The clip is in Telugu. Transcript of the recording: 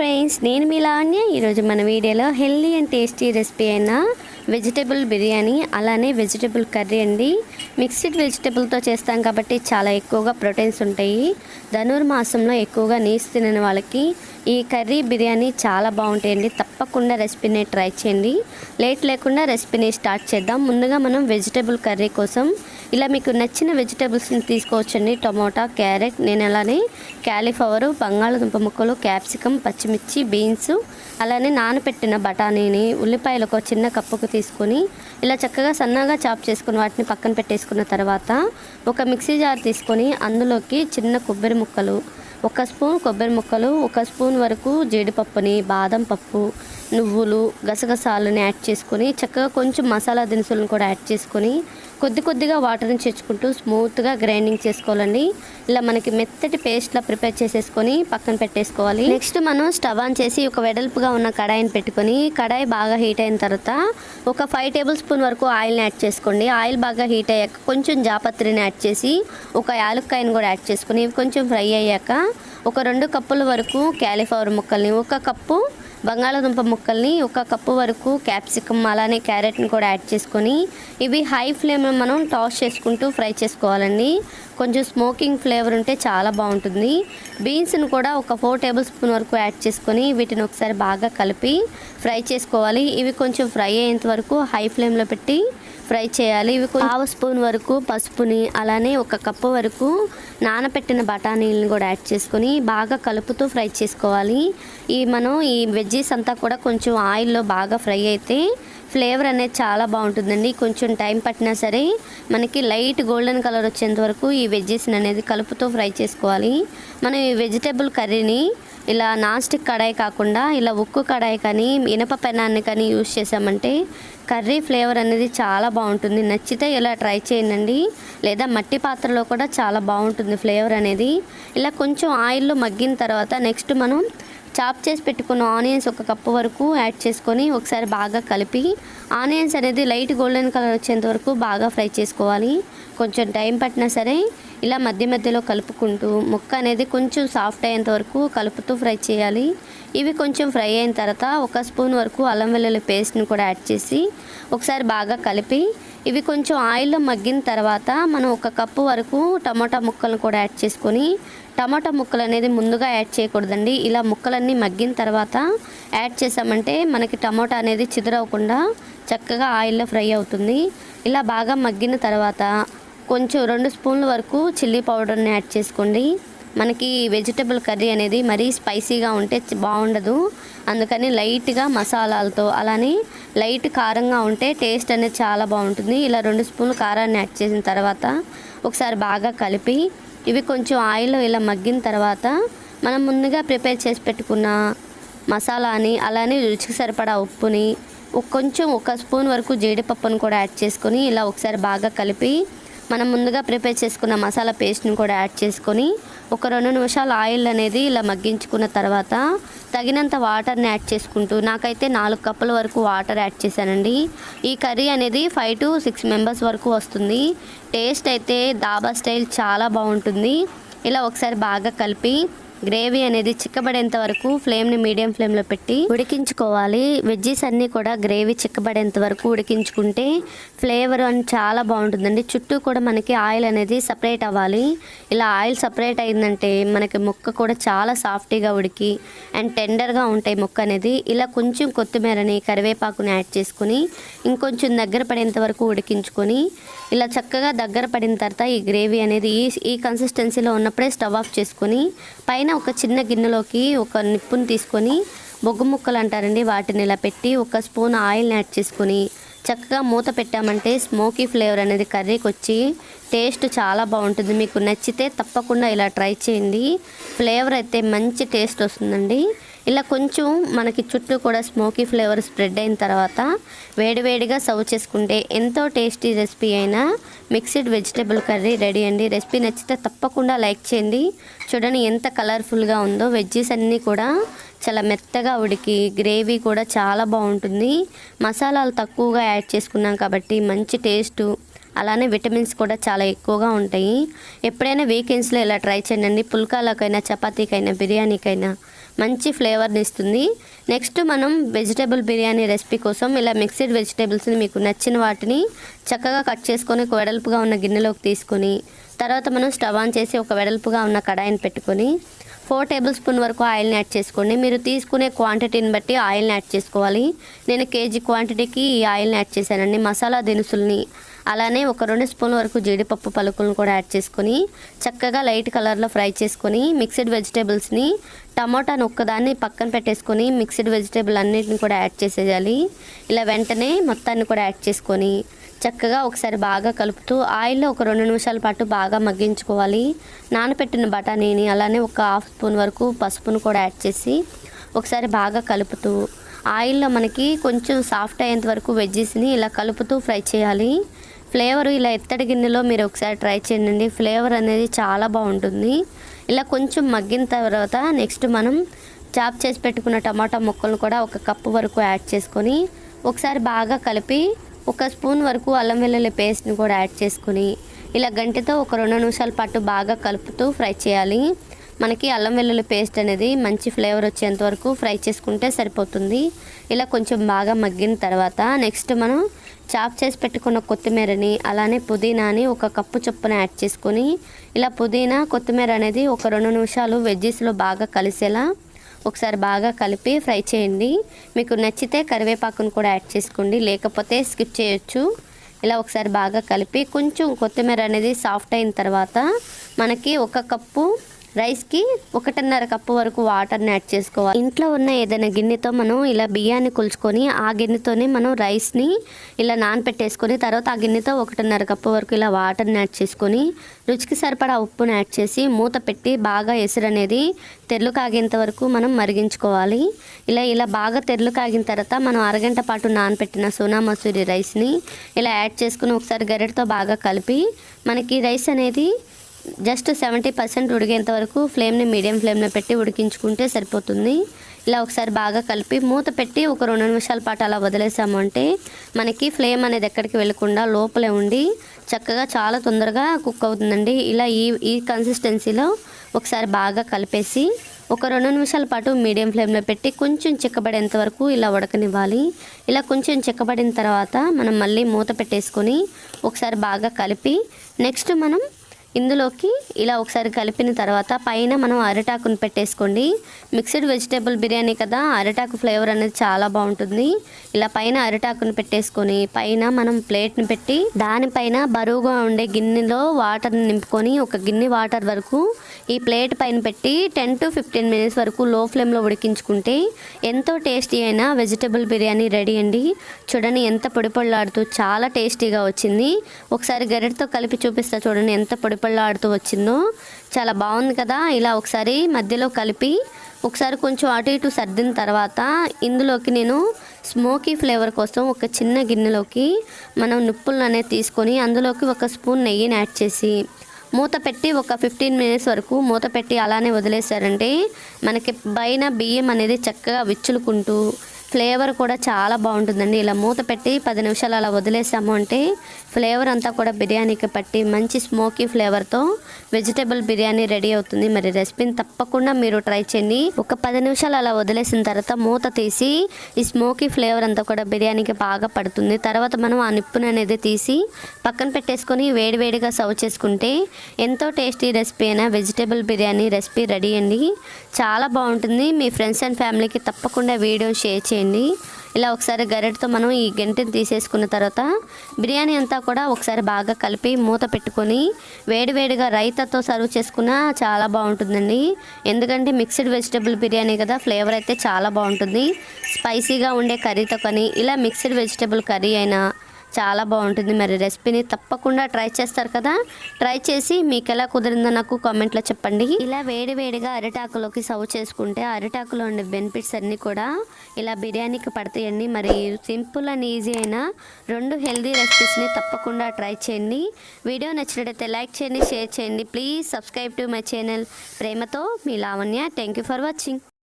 ఫ్రెండ్స్ నేను మీ లావణ్య. ఈరోజు మన వీడియోలో హెల్దీ అండ్ టేస్టీ రెసిపీ అయిన వెజిటేబుల్ బిర్యానీ అలానే వెజిటేబుల్ కర్రీ అండి. మిక్స్డ్ వెజిటేబుల్తో చేస్తాం కాబట్టి చాలా ఎక్కువగా ప్రోటీన్స్ ఉంటాయి. ధనుర్మాసంలో ఎక్కువగా నీసు తినని వాళ్ళకి ఈ కర్రీ బిర్యానీ చాలా బాగుంటాయండి. తప్పకుండా రెసిపీని ట్రై చేయండి. లేట్ లేకుండా రెసిపీని స్టార్ట్ చేద్దాం. ముందుగా మనం వెజిటేబుల్ కర్రీ కోసం ఇలా మీకు నచ్చిన వెజిటేబుల్స్ని తీసుకోవచ్చండి. టమోటా క్యారెట్ నేను అలానే క్యాలీఫ్లవర్ బంగాళదుంప ముక్కలు క్యాప్సికమ్ పచ్చిమిర్చి బీన్స్ అలానే నానబెట్టిన బఠానీని ఉల్లిపాయలు ఒక చిన్న కప్పుకు తీసుకొని ఇలా చక్కగా సన్నగా చాప్ చేసుకుని వాటిని పక్కన పెట్టేసుకున్న తర్వాత ఒక మిక్సీ జార్ తీసుకొని అందులోకి చిన్న కొబ్బరి ముక్కలు ఒక స్పూన్ కొబ్బరి ముక్కలు ఒక స్పూన్ వరకు జీడిపప్పుని బాదం పప్పు నువ్వులు గసగసాలను యాడ్ చేసుకొని చక్కగా కొంచెం మసాలా దినుసులను కూడా యాడ్ చేసుకొని కొద్ది కొద్దిగా వాటర్ని చేర్చుకుంటూ స్మూత్గా గ్రైండింగ్ చేసుకోవాలండి. ఇలా మనకి మెత్తటి పేస్ట్లా ప్రిపేర్ చేసేసుకొని పక్కన పెట్టేసుకోవాలి. నెక్స్ట్ మనం స్టవ్ ఆన్ చేసి ఒక వెడల్పుగా ఉన్న కడాయిని పెట్టుకొని కడాయి బాగా హీట్ అయిన తర్వాత ఒక ఫైవ్ టేబుల్ స్పూన్ వరకు ఆయిల్ని యాడ్ చేసుకోండి. ఆయిల్ బాగా హీట్ అయ్యాక కొంచెం జాపత్రిని యాడ్ చేసి ఒక యాలక్కాయని కూడా యాడ్ చేసుకొని ఇవి కొంచెం ఫ్రై అయ్యాక ఒక రెండు కప్పుల వరకు క్యాలీఫ్లవర్ ముక్కల్ని ఒక కప్పు బంగాళాదుంప ముక్కల్ని ఒక కప్పు వరకు క్యాప్సికమ్ అలానే క్యారెట్ని కూడా యాడ్ చేసుకొని ఇవి హై ఫ్లేమ్లో మనం టాస్ చేసుకుంటూ ఫ్రై చేసుకోవాలండి. కొంచెం స్మోకింగ్ ఫ్లేవర్ ఉంటే చాలా బాగుంటుంది. బీన్స్ని కూడా ఒక ఫోర్ టేబుల్ స్పూన్ వరకు యాడ్ చేసుకొని వీటిని ఒకసారి బాగా కలిపి ఫ్రై చేసుకోవాలి. ఇవి కొంచెం ఫ్రై అయ్యేంత వరకు హై ఫ్లేమ్లో పెట్టి ఫ్రై చేయాలి. ఇవి పావు స్పూన్ వరకు పసుపుని అలానే ఒక కప్పు వరకు నానబెట్టిన బఠానీలను కూడా యాడ్ చేసుకొని బాగా కలుపుతూ ఫ్రై చేసుకోవాలి. ఈ మనం ఈ వెజ్జీస్ అంతా కూడా కొంచెం ఆయిల్లో బాగా ఫ్రై అయితే ఫ్లేవర్ అనేది చాలా బాగుంటుందండి. కొంచెం టైం పట్టినా సరే మనకి లైట్ గోల్డెన్ కలర్ వచ్చేంత వరకు ఈ వెజ్జెస్ని అనేది కలుపుతూ ఫ్రై చేసుకోవాలి. మనం ఈ వెజిటేబుల్ కర్రీని ఇలా నాస్టిక్ కడాయి కాకుండా ఇలా ఉక్కు కడాయి కానీ ఇనప పెనాన్ని కానీ యూజ్ చేసామంటే కర్రీ ఫ్లేవర్ అనేది చాలా బాగుంటుంది. నచ్చితే ఇలా ట్రై చేయండి లేదా మట్టి పాత్రలో కూడా చాలా బాగుంటుంది ఫ్లేవర్ అనేది. ఇలా కొంచెం ఆయిల్లో మగ్గిన తర్వాత నెక్స్ట్ మనం చాప్ చేసి పెట్టుకున్న ఆనియన్స్ ఒక కప్పు వరకు యాడ్ చేసుకొని ఒకసారి బాగా కలిపి ఆనియన్స్ అనేది లైట్ గోల్డెన్ కలర్ వచ్చేంత వరకు బాగా ఫ్రై చేసుకోవాలి. కొంచెం టైం పట్టినా సరే ఇలా మధ్య మధ్యలో కలుపుకుంటూ ముక్క అనేది కొంచెం సాఫ్ట్ అయ్యేంత వరకు కలుపుతూ ఫ్రై చేయాలి. ఇవి కొంచెం ఫ్రై అయిన తర్వాత ఒక స్పూన్ వరకు అల్లం వెల్లుల్లి పేస్ట్ని కూడా యాడ్ చేసి ఒకసారి బాగా కలిపి ఇవి కొంచెం ఆయిల్లో మగ్గిన తర్వాత మనం ఒక కప్పు వరకు టమాటా ముక్కలను కూడా యాడ్ చేసుకొని టమాటా ముక్కలు అనేది ముందుగా యాడ్ చేయకూడదండి. ఇలా ముక్కలన్నీ మగ్గిన తర్వాత యాడ్ చేసామంటే మనకి టమాటా అనేది చిదరవకుండా చక్కగా ఆయిల్లో ఫ్రై అవుతుంది. ఇలా బాగా మగ్గిన తర్వాత కొంచెం రెండు స్పూన్ల వరకు చిల్లీ పౌడర్ని యాడ్ చేసుకోండి. మనకి వెజిటబుల్ కర్రీ అనేది మరీ స్పైసీగా ఉంటే బాగుండదు. అందుకని లైట్గా మసాలాలతో అలానే లైట్ కారంగా ఉంటే టేస్ట్ అనేది చాలా బాగుంటుంది. ఇలా రెండు స్పూన్లు కారాన్ని యాడ్ చేసిన తర్వాత ఒకసారి బాగా కలిపి ఇవి కొంచెం ఆయిల్లో ఇలా మగ్గిన తర్వాత మనం ముందుగా ప్రిపేర్ చేసి పెట్టుకున్న మసాలాని అలానే రుచికి సరిపడా ఉప్పుని కొంచెం ఒక స్పూన్ వరకు జీడిపప్పును కూడా యాడ్ చేసుకొని ఇలా ఒకసారి బాగా కలిపి మనం ముందుగా ప్రిపేర్ చేసుకున్న మసాలా పేస్ట్ని కూడా యాడ్ చేసుకొని ఒక రెండు నిమిషాలు ఆయిల్ అనేది ఇలా మగ్గించుకున్న తర్వాత తగినంత వాటర్ని యాడ్ చేసుకుంటూ నాకైతే నాలుగు కప్పుల వరకు వాటర్ యాడ్ చేశానండి. ఈ కర్రీ అనేది ఫైవ్ టు సిక్స్ మెంబర్స్ వరకు వస్తుంది. టేస్ట్ అయితే దాబా స్టైల్ చాలా బాగుంటుంది. ఇలా ఒకసారి బాగా కలిపి గ్రేవీ అనేది చిక్కబడేంత వరకు ఫ్లేమ్ని మీడియం ఫ్లేమ్లో పెట్టి ఉడికించుకోవాలి. వెజ్జీస్ అన్నీ కూడా గ్రేవీ చిక్కబడేంత వరకు ఉడికించుకుంటే ఫ్లేవర్ అని చాలా బాగుంటుందండి. చుట్టూ కూడా మనకి ఆయిల్ అనేది సపరేట్ అవ్వాలి. ఇలా ఆయిల్ సపరేట్ అయిందంటే మనకి ముక్క కూడా చాలా సాఫ్టీగా ఉడికి అండ్ టెండర్గా ఉంటాయి ముక్క అనేది. ఇలా కొంచెం కొత్తిమీరని కరివేపాకుని యాడ్ చేసుకుని ఇంకొంచెం దగ్గర పడేంత వరకు ఉడికించుకొని ఇలా చక్కగా దగ్గర పడిన తర్వాత ఈ గ్రేవీ అనేది ఈ ఈ కన్సిస్టెన్సీలో ఉన్నప్పుడే స్టవ్ ఆఫ్ చేసుకొని పైన ఒక చిన్న గిన్నెలోకి ఒక నిప్పుని తీసుకొని బొగ్గు ముక్కలు అంటారండి వాటిని ఇలా పెట్టి ఒక స్పూన్ ఆయిల్ని యాడ్ చేసుకొని చక్కగా మూత పెట్టామంటే స్మోకీ ఫ్లేవర్ అనేది కర్రీకి వచ్చి టేస్ట్ చాలా బాగుంటుంది. మీకు నచ్చితే తప్పకుండా ఇలా ట్రై చేయండి. ఫ్లేవర్ అయితే మంచి టేస్ట్ వస్తుందండి. ఇలా కొంచెం మనకి చుట్టూ కూడా స్మోకీ ఫ్లేవర్ స్ప్రెడ్ అయిన తర్వాత వేడివేడిగా సర్వ్ చేసుకుంటే ఎంతో టేస్టీ రెసిపీ అయినా మిక్స్డ్ వెజిటేబుల్ కర్రీ రెడీ అండి. రెసిపీ నచ్చితే తప్పకుండా లైక్ చేయండి. చూడండి ఎంత కలర్ఫుల్గా ఉందో. వెజ్జీస్ అన్నీ కూడా చాలా మెత్తగా ఉడికి గ్రేవీ కూడా చాలా బాగుంటుంది. మసాలాలు తక్కువగా యాడ్ చేసుకున్నాం కాబట్టి మంచి టేస్టు. అలానే విటమిన్స్ కూడా చాలా ఎక్కువగా ఉంటాయి. ఎప్పుడైనా వీకెండ్స్లో ఇలా ట్రై చేయండి. పుల్కాలకైనా చపాతీకైనా బిర్యానీకైనా మంచి ఫ్లేవర్ని ఇస్తుంది. నెక్స్ట్ మనం వెజిటేబుల్ బిర్యానీ రెసిపీ కోసం ఇలా మిక్స్డ్ వెజిటేబుల్స్ని మీకు నచ్చిన వాటిని చక్కగా కట్ చేసుకొని ఒక వెడల్పుగా ఉన్న గిన్నెలోకి తీసుకొని తర్వాత మనం స్టవ్ ఆన్ చేసి ఒక వెడల్పుగా ఉన్న కడాయిని పెట్టుకొని ఫోర్ టేబుల్ స్పూన్ వరకు ఆయిల్ని యాడ్ చేసుకోండి. మీరు తీసుకునే క్వాంటిటీని బట్టి ఆయిల్ని యాడ్ చేసుకోవాలి. నేను కేజీ క్వాంటిటీకి ఈ ఆయిల్ని యాడ్ చేశానండి. మసాలా దినుసుల్ని అలానే ఒక రెండు స్పూన్ వరకు జీడిపప్పు పలుకులను కూడా యాడ్ చేసుకొని చక్కగా లైట్ కలర్లో ఫ్రై చేసుకొని మిక్స్డ్ వెజిటేబుల్స్ని టమాటాను ఒక్కదాన్ని పక్కన పెట్టేసుకొని మిక్స్డ్ వెజిటేబుల్ అన్నిటిని కూడా యాడ్ చేసేయాలి. ఇలా వెంటనే మొత్తాన్ని కూడా యాడ్ చేసుకొని చక్కగా ఒకసారి బాగా కలుపుతూ ఆయిల్లో ఒక రెండు నిమిషాల పాటు బాగా మగ్గించుకోవాలి. నానబెట్టిన బఠానీని అలానే ఒక హాఫ్ స్పూన్ వరకు పసుపును కూడా యాడ్ చేసి ఒకసారి బాగా కలుపుతూ ఆయిల్లో మనకి కొంచెం సాఫ్ట్ అయ్యేంత వరకు వెజ్జెస్ని ఇలా కలుపుతూ ఫ్రై చేయాలి. ఫ్లేవర్ ఇలా ఎత్తడి గిన్నెలో మీరు ఒకసారి ట్రై చేయండి. ఫ్లేవర్ అనేది చాలా బాగుంటుంది. ఇలా కొంచెం మగ్గిన తర్వాత నెక్స్ట్ మనం చాప్ చేసి పెట్టుకున్న టమాటా ముక్కలను కూడా ఒక కప్పు వరకు యాడ్ చేసుకొని ఒకసారి బాగా కలిపి ఒక స్పూన్ వరకు అల్లం వెల్లుల్లి పేస్ట్ని కూడా యాడ్ చేసుకొని ఇలా గంటతో ఒక రెండు నిమిషాల పాటు బాగా కలుపుతూ ఫ్రై చేయాలి. మనకి అల్లం వెల్లుల్లి పేస్ట్ అనేది మంచి ఫ్లేవర్ వచ్చేంత వరకు ఫ్రై చేసుకుంటే సరిపోతుంది. ఇలా కొంచెం బాగా మగ్గిన తర్వాత నెక్స్ట్ మనం చాప్ చేసి పెట్టుకున్న కొత్తిమీరని అలానే పుదీనాని ఒక కప్పు చొప్పున యాడ్ చేసుకొని ఇలా పుదీనా కొత్తిమీర అనేది ఒక రెండు నిమిషాలు వెజ్జెస్లో బాగా కలిసేలా ఒకసారి బాగా కలిపి ఫ్రై చేయండి. మీకు నచ్చితే కరివేపాకును కూడా యాడ్ చేసుకోండి. లేకపోతే స్కిప్ చేయొచ్చు. ఇలా ఒకసారి బాగా కలిపి కొంచెం కొత్తిమీర అనేది సాఫ్ట్ అయిన తర్వాత మనకి ఒక కప్పు రైస్కి ఒకటిన్నర కప్పు వరకు వాటర్ని యాడ్ చేసుకోవాలి. ఇంట్లో ఉన్న ఏదైనా గిన్నెతో మనం ఇలా బియ్యాన్ని కొలుచుకొని ఆ గిన్నెతోనే మనం రైస్ని ఇలా నానపెట్టేసుకొని తర్వాత ఆ గిన్నెతో ఒకటిన్నర కప్పు వరకు ఇలా వాటర్ని యాడ్ చేసుకొని రుచికి సరిపడా ఉప్పుని యాడ్ చేసి మూత పెట్టి బాగా ఎసురు అనేది తెరలు కాగేంత వరకు మనం మరిగించుకోవాలి. ఇలా ఇలా బాగా తెరలు కాగిన తర్వాత మనం అరగంట పాటు నానపెట్టిన సోనా మసూరి రైస్ని ఇలా యాడ్ చేసుకుని ఒకసారి గరెటతో బాగా కలిపి మనకి రైస్ అనేది జస్ట్ సెవెంటీ పర్సెంట్ ఉడికేంత వరకు ఫ్లేమ్ని మీడియం ఫ్లేమ్లో పెట్టి ఉడికించుకుంటే సరిపోతుంది. ఇలా ఒకసారి బాగా కలిపి మూత పెట్టి ఒక రెండు నిమిషాల పాటు అలా వదిలేసాము అంటే మనకి ఫ్లేమ్ అనేది ఎక్కడికి వెళ్ళకుండా లోపలే ఉండి చక్కగా చాలా తొందరగా కుక్ అవుతుందండి. ఇలా ఈ ఈ కన్సిస్టెన్సీలో ఒకసారి బాగా కలిపేసి ఒక రెండు నిమిషాల పాటు మీడియం ఫ్లేమ్లో పెట్టి కొంచెం చిక్కబడేంత వరకు ఇలా ఉడకనివ్వాలి. ఇలా కొంచెం చిక్కబడిన తర్వాత మనం మళ్ళీ మూత పెట్టేసుకొని ఒకసారి బాగా కలిపి నెక్స్ట్ మనం ఇందులోకి ఇలా ఒకసారి కలిపిన తర్వాత పైన మనం అరిటాకును పెట్టేసుకోండి. మిక్స్డ్ వెజిటేబుల్ బిర్యానీ కదా అరిటాకు ఫ్లేవర్ అనేది చాలా బాగుంటుంది. ఇలా పైన అరిటాకును పెట్టేసుకొని పైన మనం ప్లేట్ని పెట్టి దానిపైన బరువుగా ఉండే గిన్నెలో వాటర్ని నింపుకొని ఒక గిన్నె వాటర్ వరకు ఈ ప్లేట్ పైన పెట్టి టెన్ టు ఫిఫ్టీన్ మినిట్స్ వరకు లో ఫ్లేమ్లో ఉడికించుకుంటే ఎంతో టేస్టీ అయిన వెజిటబుల్ బిర్యానీ రెడీ అండి. చూడండి ఎంత పొడిపళ్ళాడుతూ చాలా టేస్టీగా వచ్చింది. ఒకసారి గరిటతో కలిపి చూపిస్తా చూడండి ఎంత పొడిపళ్ళాడుతూ వచ్చిందో. చాలా బాగుంది కదా? ఇలా ఒకసారి మధ్యలో కలిపి ఒకసారి కొంచెం అటు ఇటు సర్దిన తర్వాత ఇందులోకి నేను స్మోకీ ఫ్లేవర్ కోసం ఒక చిన్న గిన్నెలోకి మనం నిప్పులను అనేది తీసుకొని అందులోకి ఒక స్పూన్ నెయ్యిని యాడ్ చేసి మూత పెట్టి ఒక ఫిఫ్టీన్ మినిట్స్ వరకు మూత పెట్టి అలానే వదిలేశారంటే మనకి పైన బియ్యం అనేది చక్కగా విచ్చులుకుంటూ ఫ్లేవర్ కూడా చాలా బాగుంటుందండి. ఇలా మూత పెట్టి పది నిమిషాలు అలా వదిలేసాము అంటే ఫ్లేవర్ అంతా కూడా బిర్యానీకి పట్టి మంచి స్మోకీ ఫ్లేవర్తో వెజిటేబుల్ బిర్యానీ రెడీ అవుతుంది. మరి రెసిపీని తప్పకుండా మీరు ట్రై చేయండి. ఒక పది నిమిషాలు అలా వదిలేసిన తర్వాత మూత తీసి ఈ స్మోకీ ఫ్లేవర్ అంతా కూడా బిర్యానీకి బాగా పడుతుంది. తర్వాత మనం ఆ నిప్పును అనేది తీసి పక్కన పెట్టేసుకొని వేడివేడిగా సర్వ్ చేసుకుంటే ఎంతో టేస్టీ రెసిపీ అయినా వెజిటేబుల్ బిర్యానీ రెసిపీ రెడీ అండి. చాలా బాగుంటుంది. మీ ఫ్రెండ్స్ అండ్ ఫ్యామిలీకి తప్పకుండా వీడియో షేర్ చేయండి. ఇలా ఒకసారి గరిటతో మనం ఈ గంటని తీసేసుకున్న తర్వాత బిర్యానీ అంతా కూడా ఒకసారి బాగా కలిపి మూత పెట్టుకొని వేడివేడిగా రైతాతో సర్వ్ చేసుకున్న చాలా బాగుంటుందండి. ఎందుకంటే మిక్స్డ్ వెజిటేబుల్ బిర్యానీ కదా ఫ్లేవర్ అయితే చాలా బాగుంటుంది. స్పైసీగా ఉండే కర్రీతో కానీ ఇలా మిక్స్డ్ వెజిటేబుల్ కర్రీ అయినా చాలా బాగుంటుంది. మరి రెసిపీని తప్పకుండా ట్రై చేస్తారు కదా? ట్రై చేసి మీకు ఎలా కుదిరిందో నాకు కామెంట్లో చెప్పండి. ఇలా వేడి వేడిగా అరిటాకులోకి సర్వ్ చేసుకుంటే అరిటాకులో ఉండే బెనిఫిట్స్ అన్నీ కూడా ఇలా బిర్యానీకి పడతాయండి. మరి సింపుల్ అండ్ ఈజీ అయిన రెండు హెల్దీ రెసిపీస్ని తప్పకుండా ట్రై చేయండి. వీడియో నచ్చినట్టయితే లైక్ చేయండి షేర్ చేయండి. Please subscribe to my channel ప్రేమతో మీ Lavanya. Thank you for watching